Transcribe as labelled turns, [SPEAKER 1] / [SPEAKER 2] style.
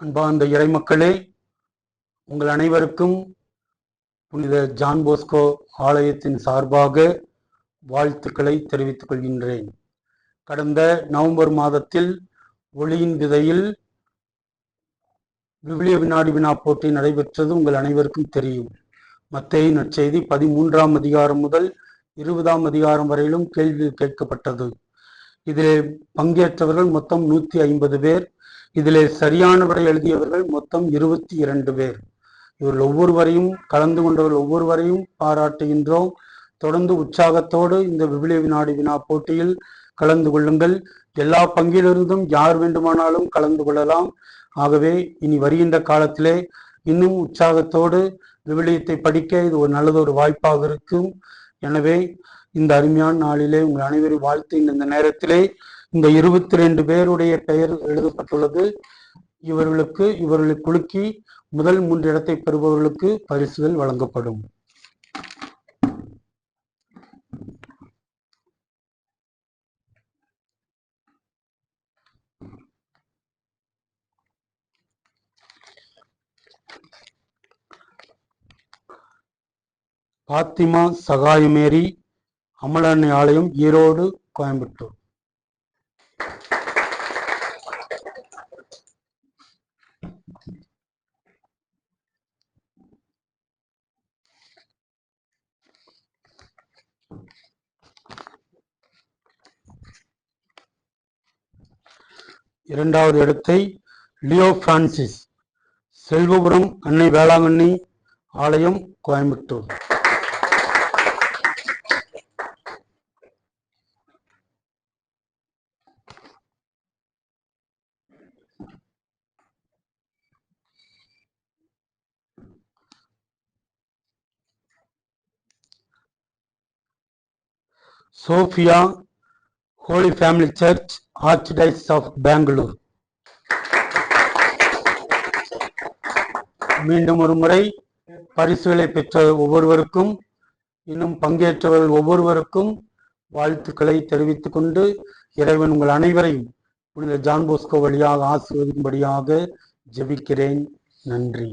[SPEAKER 1] அன்பார்ந்த இறைமக்களே உங்கள் அனைவருக்கும் புனித ஜான் போஸ்கோ ஆலயத்தின் சார்பாக வாழ்த்துக்களை தெரிவித்துக் கொள்கின்றேன். கடந்த நவம்பர் மாதத்தில் ஒளியின் விதையில் விவிலிய வினாடி வினா போட்டி நடைபெற்றது உங்கள் அனைவருக்கும் தெரியும். மத்திய நற்செய்தி பதிமூன்றாம் அதிகாரம் முதல் இருபதாம் அதிகாரம் வரையிலும் கேள்வி கேட்கப்பட்டது. இதில் பங்கேற்றவர்கள் மொத்தம் நூத்தி ஐம்பது பேர் இதிலே சரியானவரை எழுதியவர்கள் மொத்தம் இருபத்தி இரண்டு பேர். இவர்கள் ஒவ்வொருவரையும் கலந்து கொண்டவர்கள் ஒவ்வொருவரையும் பாராட்டுகின்றோம். தொடர்ந்து உற்சாகத்தோடு இந்த விபிலிய வினாடி வினா போட்டியில் கலந்து கொள்ளுங்கள். எல்லா பங்கிலிருந்தும் யார் வேண்டுமானாலும் கலந்து கொள்ளலாம். ஆகவே இனி வருகின்ற காலத்திலே இன்னும் உற்சாகத்தோடு விவிலியத்தை படிக்க இது ஒரு நல்லதொரு வாய்ப்பாக இருக்கும். எனவே இந்த அருமையான நாளிலே உங்கள் அனைவரும் வாழ்த்து. இந்த நேரத்திலே இந்த இருபத்தி ரெண்டு பேருடைய பெயர் எழுதப்பட்டுள்ளது. இவர்களுக்கு இவர்களை குலுக்கி முதல் மூன்று இடத்தை பெறுபவர்களுக்கு பரிசுகள் வழங்கப்படும். பாத்திமா சகாயமேரி அமலண்ணை ஆலயம் ஈரோடு கோயம்புத்தூர். இரண்டாவது இடத்தை லியோ பிரான்சிஸ் செல்வபுரம் அன்னை வேளாங்கண்ணி ஆலயம் Coimbatore. Sophia holy family church archdiocese of Bangalore மீண்டும் ஒரு முறை பரிசுகளை பெற்ற ஒவ்வொருவருக்கும் இன்னும் பங்கேற்றவர்கள் ஒவ்வொருவருக்கும் வாழ்த்துக்களை தெரிவித்துக் கொண்டு இறைவன் உங்கள் அனைவரையும் புனித ஜான் போஸ்கோ வழியாக ஆசிர்வதிக்கும்படியாக ஜெபிக்கிறேன். நன்றி.